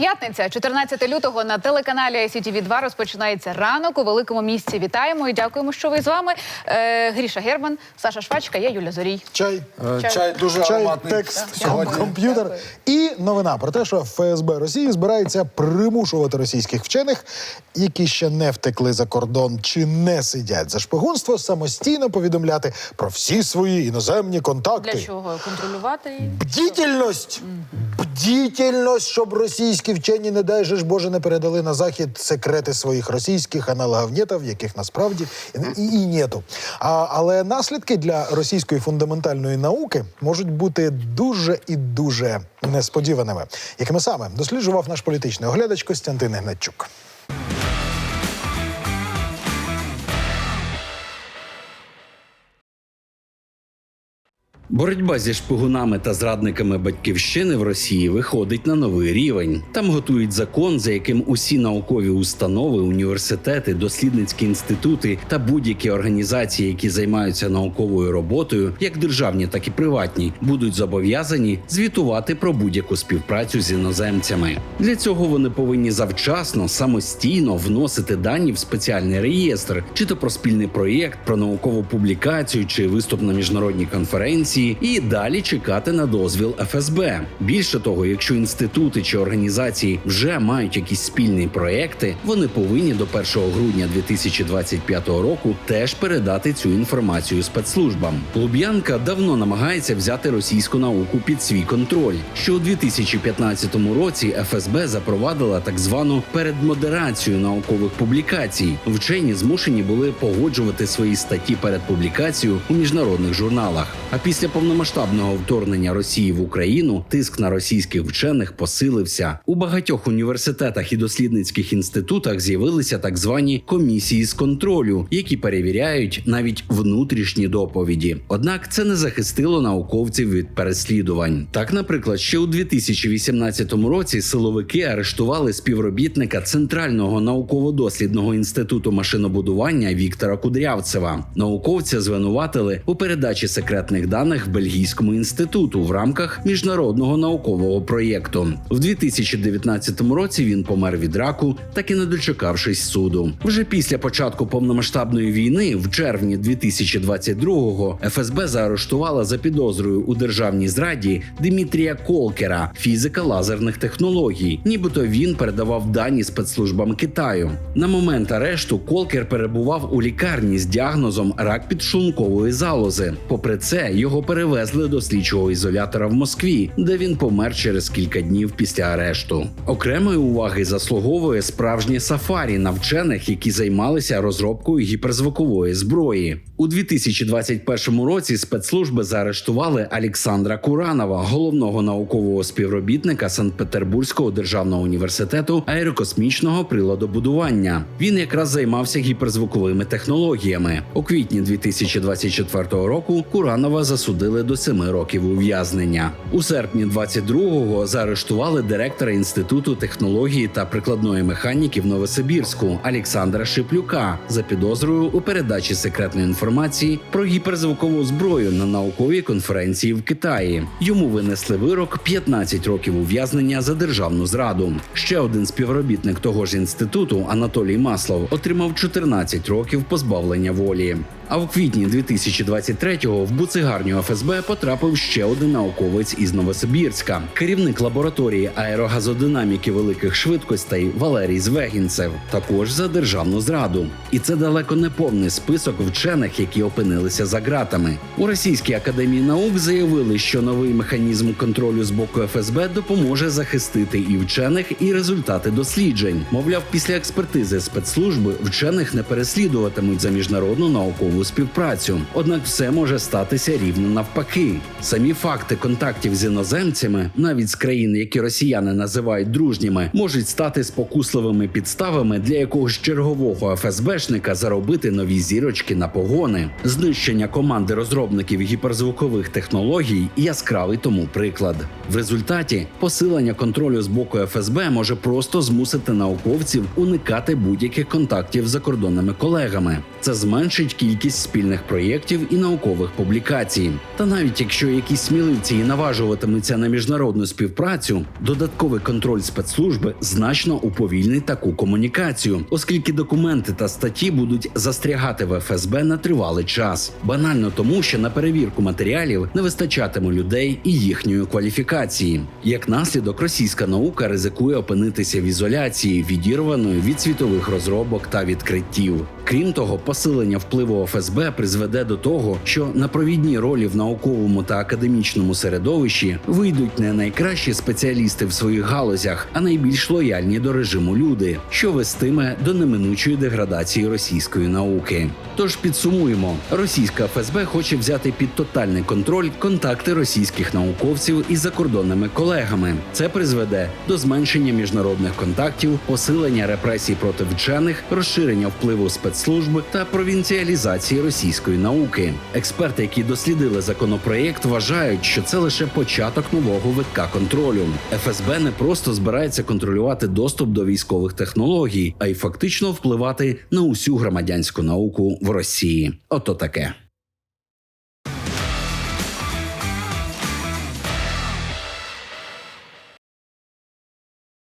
П'ятниця, 14 лютого на телеканалі ICTV 2 розпочинається ранок у великому місці. Вітаємо і дякуємо, що ви з вами. Е, Гріша Герман, Саша Швачка, я Юля Зорій. Чай. Е, Чай. Чай дуже Чай, ароматний текст, сьогодні. комп'ютер. І новина про те, що ФСБ Росії збирається примушувати російських вчених, які ще не втекли за кордон чи не сидять за шпигунство, самостійно повідомляти про всі свої іноземні контакти. Для чого контролювати? її? Бдітельність! Бдітельність, щоб російські вчені, не дай же ж Боже, не передали на захід секрети своїх російських аналогів нетів, яких насправді і, і нету. А, але наслідки для російської фундаментальної науки можуть бути дуже і дуже несподіваними. Якими саме досліджував наш політичний оглядач Костянтин Гнатчук. Боротьба зі шпигунами та зрадниками батьківщини в Росії виходить на новий рівень. Там готують закон, за яким усі наукові установи, університети, дослідницькі інститути та будь-які організації, які займаються науковою роботою, як державні, так і приватні, будуть зобов'язані звітувати про будь-яку співпрацю з іноземцями. Для цього вони повинні завчасно самостійно вносити дані в спеціальний реєстр, чи то про спільний проєкт, про наукову публікацію, чи виступ на міжнародній конференції, і далі чекати на дозвіл ФСБ. Більше того, якщо інститути чи організації вже мають якісь спільні проекти, вони повинні до 1 грудня 2025 року теж передати цю інформацію спецслужбам. Луб'янка давно намагається взяти російську науку під свій контроль. Ще у 2015 році ФСБ запровадила так звану передмодерацію наукових публікацій. Вчені змушені були погоджувати свої статті перед публікацією у міжнародних журналах. А після повномасштабного вторгнення Росії в Україну тиск на російських вчених посилився. У багатьох університетах і дослідницьких інститутах з'явилися так звані комісії з контролю, які перевіряють навіть внутрішні доповіді. Однак це не захистило науковців від переслідувань. Так, наприклад, ще у 2018 році силовики арештували співробітника Центрального науково-дослідного інституту машинобудування Віктора Кудрявцева. Науковця звинуватили у передачі секретних даних Бельгійському інституту в рамках міжнародного наукового проєкту. В 2019 році він помер від раку, так і не дочекавшись суду. Вже після початку повномасштабної війни, в червні 2022-го, ФСБ заарештувала за підозрою у державній зраді Дмитрія Колкера, фізика лазерних технологій. Нібито він передавав дані спецслужбам Китаю. На момент арешту Колкер перебував у лікарні з діагнозом рак підшлункової залози. Попри це, його перевезли до слідчого ізолятора в Москві, де він помер через кілька днів після арешту. Окремої уваги заслуговує справжнє сафарі на вчених, які займалися розробкою гіперзвукової зброї. У 2021 році спецслужби заарештували Олександра Куранова, головного наукового співробітника Санкт-Петербурзького державного університету аерокосмічного приладобудування. Він якраз займався гіперзвуковими технологіями. У квітні 2024 року Куранова засудили до семи років ув'язнення. У серпні 22-го заарештували директора інституту технології та прикладної механіки в Новосибірську Олександра Шиплюка за підозрою у передачі секретної інформації про гіперзвукову зброю на науковій конференції в Китаї. Йому винесли вирок 15 років ув'язнення за державну зраду. Ще один співробітник того ж інституту Анатолій Маслов отримав 14 років позбавлення волі. А в квітні 2023-го в буцигарню ФСБ потрапив ще один науковець із Новосибірська, керівник лабораторії аерогазодинаміки великих швидкостей Валерій Звегінцев, також за державну зраду. І це далеко не повний список вчених, які опинилися за ґратами. У Російській академії наук заявили, що новий механізм контролю з боку ФСБ допоможе захистити і вчених, і результати досліджень. Мовляв, після експертизи спецслужби вчених не переслідуватимуть за міжнародну наукову співпрацю. Однак все може статися рівно навпаки. Самі факти контактів з іноземцями, навіть з країн, які росіяни називають дружніми, можуть стати спокусливими підставами для якогось чергового ФСБшника заробити нові зірочки на погони. Знищення команди розробників гіперзвукових технологій яскравий тому приклад. В результаті посилення контролю з боку ФСБ може просто змусити науковців уникати будь-яких контактів з закордонними колегами. Це зменшить кількість кількість спільних проєктів і наукових публікацій. Та навіть якщо якісь сміливці і наважуватимуться на міжнародну співпрацю, додатковий контроль спецслужби значно уповільнить таку комунікацію, оскільки документи та статті будуть застрягати в ФСБ на тривалий час. Банально тому, що на перевірку матеріалів не вистачатиме людей і їхньої кваліфікації. Як наслідок, російська наука ризикує опинитися в ізоляції, відірваною від світових розробок та відкриттів. Крім того, посилення впливу ФСБ призведе до того, що на провідні ролі в науковому та академічному середовищі вийдуть не найкращі спеціалісти в своїх галузях, а найбільш лояльні до режиму люди, що вестиме до неминучої деградації російської науки. Тож підсумуємо, російська ФСБ хоче взяти під тотальний контроль контакти російських науковців із закордонними колегами. Це призведе до зменшення міжнародних контактів, посилення репресій проти вчених, розширення впливу спецслужб та провінціалізації російської науки. Експерти, які дослідили законопроєкт, вважають, що це лише початок нового витка контролю. ФСБ не просто збирається контролювати доступ до військових технологій, а й фактично впливати на усю громадянську науку в Росії. Ото таке.